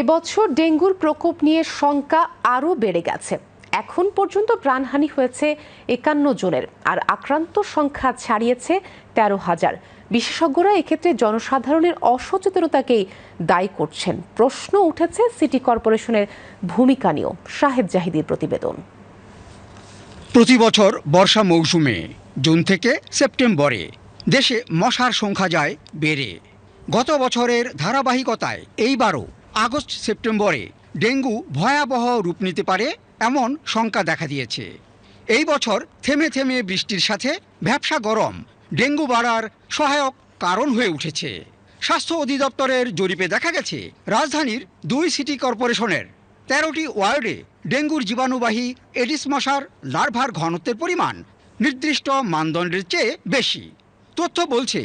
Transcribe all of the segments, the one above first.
এবছর ডেঙ্গুর প্রকোপ নিয়ে শঙ্কা আরও বেড়ে গেছে। এখন পর্যন্ত প্রাণহানি হয়েছে একান্ন জনের, আর আক্রান্ত সংখ্যা ছাড়িয়েছে তেরো হাজার। বিশেষজ্ঞরা এক্ষেত্রে জনসাধারণের অসচেতনতাকেই দায়ী করছেন। প্রশ্ন উঠেছে সিটি কর্পোরেশনের ভূমিকা নিয়েও। শাহেদ জাহিদির প্রতিবেদন। প্রতি বছর বর্ষা মৌসুমে, জুন থেকে সেপ্টেম্বরে, দেশে মশার সংখ্যা যায় বেড়ে। গত বছরের ধারাবাহিকতায় এইবারও আগস্ট সেপ্টেম্বরে ডেঙ্গু ভয়াবহ রূপ নিতে পারে এমন শঙ্কা দেখা দিয়েছে। এই বছর থেমে থেমে বৃষ্টির সাথে ভ্যাবসা গরম, ডেঙ্গু বাড়ার সহায়ক কারণ হয়ে উঠেছে। স্বাস্থ্য অধিদপ্তরের জরিপে দেখা গেছে, রাজধানীর দুই সিটি কর্পোরেশনের তেরোটি ওয়ার্ডে ডেঙ্গুর জীবাণুবাহী এডিস মশার লার্ভার ঘনত্বের পরিমাণ নির্দিষ্ট মানদণ্ডের চেয়ে বেশি। তথ্য বলছে,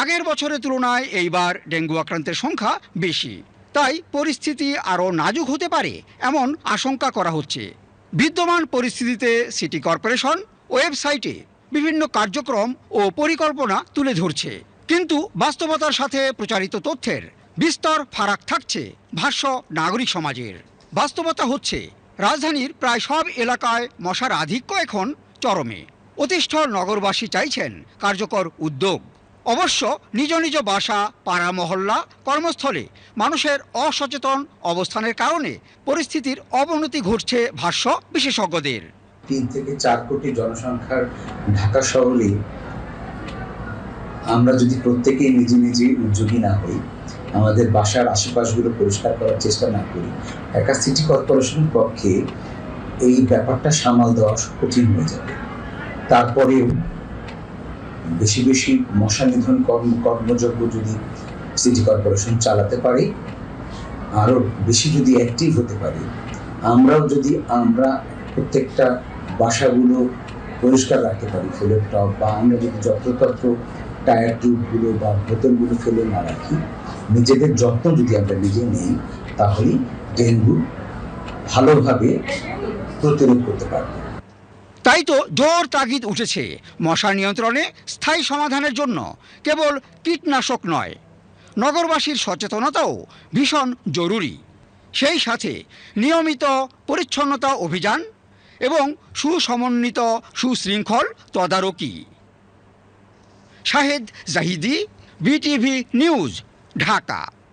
আগের বছরের তুলনায় এইবার ডেঙ্গু আক্রান্তের সংখ্যা বেশি। তাই পরিস্থিতি আরও নাজুক হতে পারে, এমন আশঙ্কা করা হচ্ছে। বিদ্যমান পরিস্থিতিতে সিটি কর্পোরেশন ওয়েবসাইটে বিভিন্ন কার্যক্রম ও পরিকল্পনা তুলে ধরছে। কিন্তু বাস্তবতার সাথে প্রচারিত তথ্যের বিস্তর ফারাক থাকছে ভাষ্য নাগরিক সমাজের। বাস্তবতা হচ্ছে, রাজধানীর প্রায় সব এলাকায় মশার আধিক্য এখন চরমে। অতিষ্ঠ নগরবাসী চাইছেন কার্যকর উদ্যোগ। অবশ্য নিজ নিজ বাসা, পাড়া মহল্লা, কর্মস্থলে মানুষের অসচেতন অবস্থানের কারণে পরিস্থিতির অবনতি ঘটছে ভাষ্য বিশেষজ্ঞদের। তিন থেকে চার কোটি জনসংখ্যার ঢাকা শহরে আমরা যদি প্রত্যেকেই নিজে নিজে উদ্যোগী না হই, আমাদের বাসার আশেপাশগুলো পরিষ্কার করার চেষ্টা না করি একা সিটি কর্পোরেশনের পক্ষে এই ব্যাপারটা সামাল দেওয়া কঠিন হয়ে যাবে। তারপরেও বেশি বেশি মশা নিধন কর্ম কর্মযজ্ঞ যদি সিটি কর্পোরেশন চালাতে পারি, আরও বেশি যদি অ্যাক্টিভ হতে পারি। আমরাও যদি, আমরা প্রত্যেকটা বাসাগুলো পরিষ্কার রাখতে পারি, ফুলের টব বা আমরা যদি যত্রতত্র টায়ার টিউবগুলো বা বোতলগুলো ফেলে না রাখি, নিজেদের যত্ন যদি আমরা নিজে নিই, তাহলেই ডেঙ্গু ভালোভাবে প্রতিরোধ করতে পারব। তাই তো জোর তাগিদ উঠেছে মশা নিয়ন্ত্রণে স্থায়ী সমাধানের জন্য। কেবল কীটনাশক নয়। নগরবাসীর সচেতনতাও ভীষণ জরুরি। সেই সাথে নিয়মিত পরিচ্ছন্নতা অভিযান এবং সুসমন্বিত সুশৃঙ্খল তদারকি। Shahed Zahidi, BTV news, Dhaka.